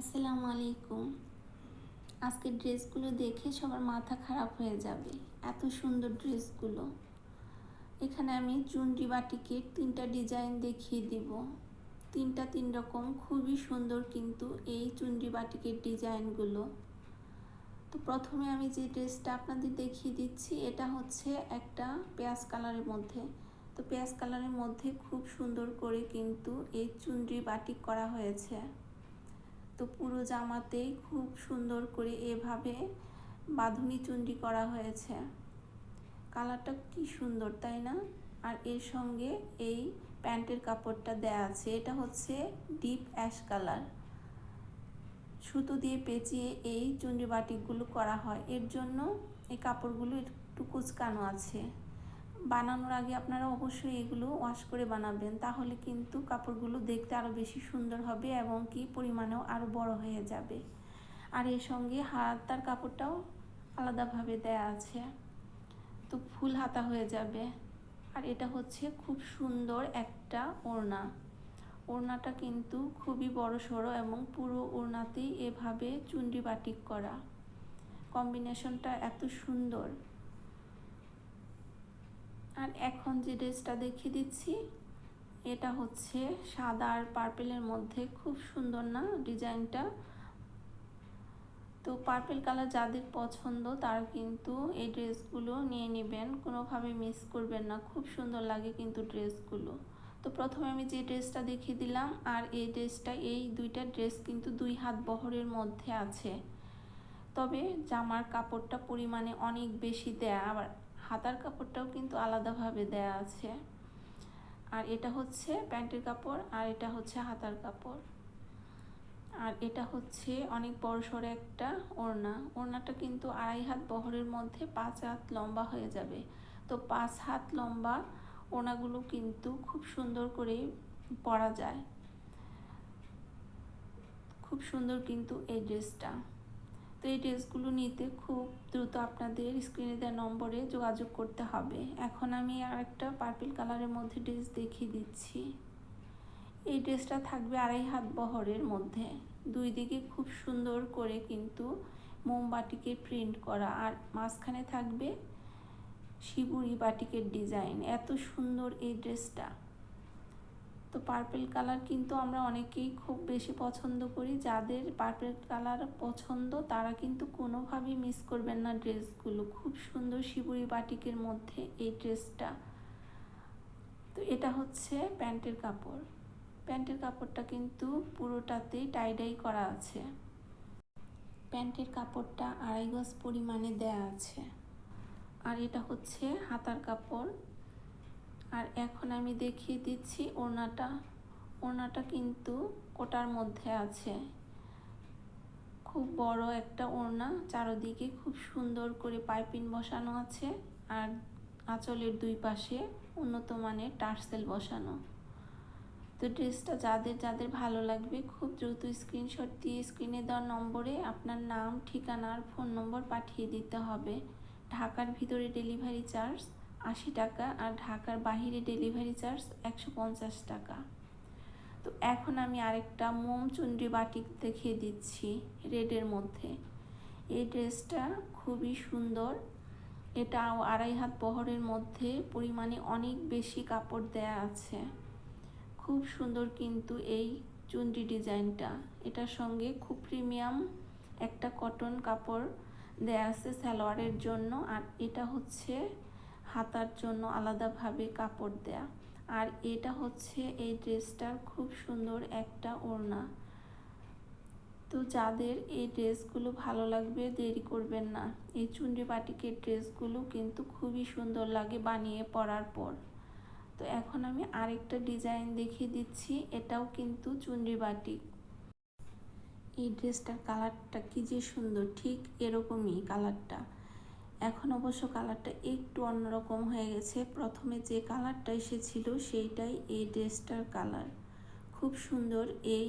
আসসালামু আলাইকুম। আজকের ড্রেসগুলো দেখে সবার মাথা খারাপ হয়ে যাবে। এত সুন্দর ড্রেসগুলো। এখানে আমি চুনরি বাটিকের তিনটা ডিজাইন দেখিয়ে দিব। তিনটা তিন রকম, খুবই সুন্দর কিন্তু এই চুনরি বাটিকের ডিজাইনগুলো। তো প্রথমে আমি যে ড্রেসটা আপনাদের দেখিয়ে দিচ্ছি, এটা হচ্ছে একটা পেঁয়াজ কালারের মধ্যে। তো পেঁয়াজ কালারের মধ্যে খুব সুন্দর করে কিন্তু এই চুনরি বাটিক করা হয়েছে। তো পুরো জামাতেই খুব সুন্দর করে এভাবে বাঁধুনি চুন্ডি করা হয়েছে। কালারটা কি সুন্দর, তাই না? আর এর সঙ্গে এই প্যান্টের কাপড়টা দেয়া আছে। এটা হচ্ছে ডিপ অ্যাশ কালার। সুতো দিয়ে পেঁচিয়ে এই চুন্ডি বাটিকগুলো করা হয়। এর জন্য এই কাপড়গুলো একটু কুচকানো আছে। বানানোর আগে আপনারা অবশ্যই এগুলো ওয়াশ করে বানাবেন। তাহলে কিন্তু কাপড়গুলো দেখতে আরও বেশি সুন্দর হবে এবং কি পরিমাণেও আরও বড় হয়ে যাবে। আর এর সঙ্গে হাতার কাপড়টাও আলাদাভাবে দেয়া আছে। তো ফুল হাতা হয়ে যাবে। আর এটা হচ্ছে খুব সুন্দর একটা ওড়না। ওড়নাটা কিন্তু খুবই বড় সড়ো এবং পুরো ওড়নাতেই এভাবে চুন্ডি বাটিক করা। কম্বিনেশনটা এত সুন্দর। আর এখন যে ড্রেসটা দেখিয়ে দিচ্ছি, এটা হচ্ছে সাদা আর পার্পেলের মধ্যে। খুব সুন্দর না ডিজাইনটা? তো পার্পেল কালার যাদের পছন্দ, তারা কিন্তু এই ড্রেসগুলো নিয়ে নেবেন। কোনোভাবে মিস করবেন না। খুব সুন্দর লাগে কিন্তু ড্রেসগুলো। তো প্রথমে আমি যে ড্রেসটা দেখিয়ে দিলাম, আর এই ড্রেসটা, এই দুইটা ড্রেস কিন্তু দুই হাত বহরের মধ্যে আছে। তবে জামার কাপড়টা পরিমাণে অনেক বেশি দেয়া, আবার হাতার কাপড়টাও কিন্তু আলাদাভাবে দেয়া আছে। আর এটা হচ্ছে প্যান্টের কাপড়, আর এটা হচ্ছে হাতার কাপড়। আর এটা হচ্ছে অনেক বড় সড়ো একটা ওড়না। ওড়নাটা কিন্তু আড়াই হাত বহরের মধ্যে পাঁচ হাত লম্বা হয়ে যাবে। তো পাঁচ হাত লম্বা ওড়নাগুলো কিন্তু খুব সুন্দর করে পরা যায়। খুব সুন্দর কিন্তু এই ড্রেসটা। তো এই ড্রেসগুলো নিতে খুব দ্রুত আপনাদের স্ক্রিনে দেওয়া নম্বরে যোগাযোগ করতে হবে। এখন আমি আর একটা পার্পল কালারের মধ্যে ড্রেস দেখিয়ে দিচ্ছি। এই ড্রেসটা থাকবে আড়াই হাত বহরের মধ্যে। দুই দিকে খুব সুন্দর করে কিন্তু মোমবাটিকে প্রিন্ট করা। আর মাঝখানে থাকবে শিবুরি বাটিকের ডিজাইন এত সুন্দর এই ড্রেসটা। তো পার্পেল কালার কিন্তু আমরা অনেকেই খুব বেশি পছন্দ করি। যাদের পার্পেল কালার পছন্দ, তারা কিন্তু কোনোভাবেই মিস করবেন না ড্রেসগুলো। খুব সুন্দর শিবুরি বাটিকের মধ্যে এই ড্রেসটা। তো এটা হচ্ছে প্যান্টের কাপড়। প্যান্টের কাপড়টা কিন্তু পুরোটাতেই টাইডাই করা আছে। প্যান্টের কাপড়টা আড়াই গজ পরিমাণে দেয়া আছে। আর এটা হচ্ছে হাতার কাপড়। আর এখন আমি দেখিয়ে দিচ্ছি ওড়নাটা। ওড়নাটা কিন্তু কোটার মধ্যে আছে। খুব বড় একটা ওড়না, চারোদিকে খুব সুন্দর করে পাইপিন বসানো আছে আর আঁচলের দুই পাশে উন্নত মানের টার্সেল বসানো। তো ড্রেসটা যাদের যাদের ভালো লাগবে খুব দ্রুত স্ক্রিনশট দিয়ে স্ক্রিনে দেওয়ার নম্বরে আপনার নাম ঠিকানার ফোন নম্বর পাঠিয়ে দিতে হবে। ঢাকার ভিতরে ডেলিভারি চার্জ আশি টাকা আর ঢাকার বাহিরে ডেলিভারি চার্জ একশো পঞ্চাশ টাকা। তো এখন আমি আরেকটা মোম চুন্ডি বাটিক দেখিয়ে দিচ্ছি রেডের মধ্যে। এই ড্রেসটা খুবই সুন্দর। এটা আড়াই হাত বহরের মধ্যে পরিমাণে অনেক বেশি কাপড় দেয়া আছে। খুব সুন্দর কিন্তু এই চুন্ডি ডিজাইনটা। এটার সঙ্গে খুব প্রিমিয়াম একটা কটন কাপড় দেয়া আছে সালোয়ারের জন্য। আর এটা হচ্ছে হাতার জন্য আলাদাভাবে কাপড় দেয়া। আর এটা হচ্ছে এই ড্রেসটার খুব সুন্দর একটা ওড়না। তো যাদের এই ড্রেসগুলো ভালো লাগবে, দেরি করবেন না। এই চুন্ডি বাটিকের ড্রেসগুলো কিন্তু খুবই সুন্দর লাগে বানিয়ে পরার পর। তো এখন আমি আরেকটা ডিজাইন দেখিয়ে দিচ্ছি, এটাও কিন্তু চুন্ডি বাটিক। এই ড্রেসটার কালারটা কি যে সুন্দর, ঠিক এরকমই কালারটা। এখন অবশ্য কালারটা একটু অন্যরকম হয়ে গেছে। প্রথমে যে কালারটা এসেছিল সেইটাই এই ড্রেসটার কালার। খুব সুন্দর এই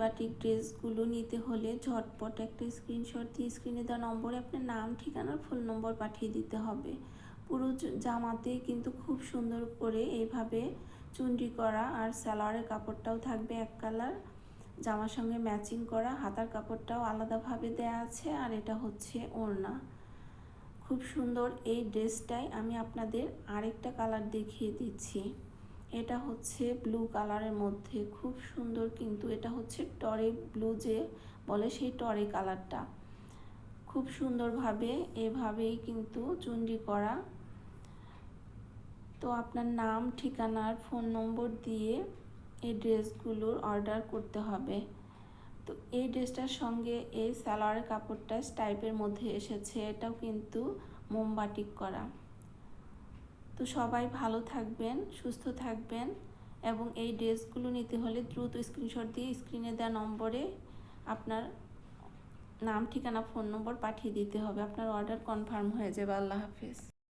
বাটিক ড্রেসগুলো নিতে হলে ঝটপট একটা স্ক্রিনশট দিয়ে স্ক্রিনে দেওয়া নম্বরে আপনার নাম ঠিকানার ফোন নম্বর পাঠিয়ে দিতে হবে। পুরো জামাতে কিন্তু খুব সুন্দর করে এইভাবে চুন্ডি করা আর সালোয়ারের কাপড়টাও থাকবে এক কালার। জামার সঙ্গে ম্যাচিং করা, হাতার কাপড়টাও আলাদাভাবে দেয়া আছে আর এটা হচ্ছে ওড়না। খুব সুন্দর এই ড্রেসটাই আমি আপনাদের আরেকটা কালার দেখিয়ে দিচ্ছি। এটা হচ্ছে ব্লু কালারের মধ্যে, খুব সুন্দর কিন্তু এটা হচ্ছে টরে ব্লু যে বলে সেই টরে কালারটা। খুব সুন্দরভাবে এভাবেই কিন্তু চুন্ডি করা। তো আপনার নাম, ঠিকানার ফোন নম্বর দিয়ে এই ড্রেসগুলোর অর্ডার করতে হবে। তো এই ড্রেসটার সঙ্গে এই সালোয়ারের কাপড়টা টাইপের মধ্যে এসেছে, এটাও কিন্তু মোমবাটিক করা। তো সবাই ভালো থাকবেন, সুস্থ থাকবেন এবং এই ড্রেসগুলো নিতে হলে দ্রুত স্ক্রিনশট দিয়ে স্ক্রিনে দেওয়া নম্বরে আপনার নাম, ঠিকানা, ফোন নম্বর পাঠিয়ে দিতে হবে। আপনার অর্ডার কনফার্ম হয়ে যাবে। আল্লাহ হাফেজ।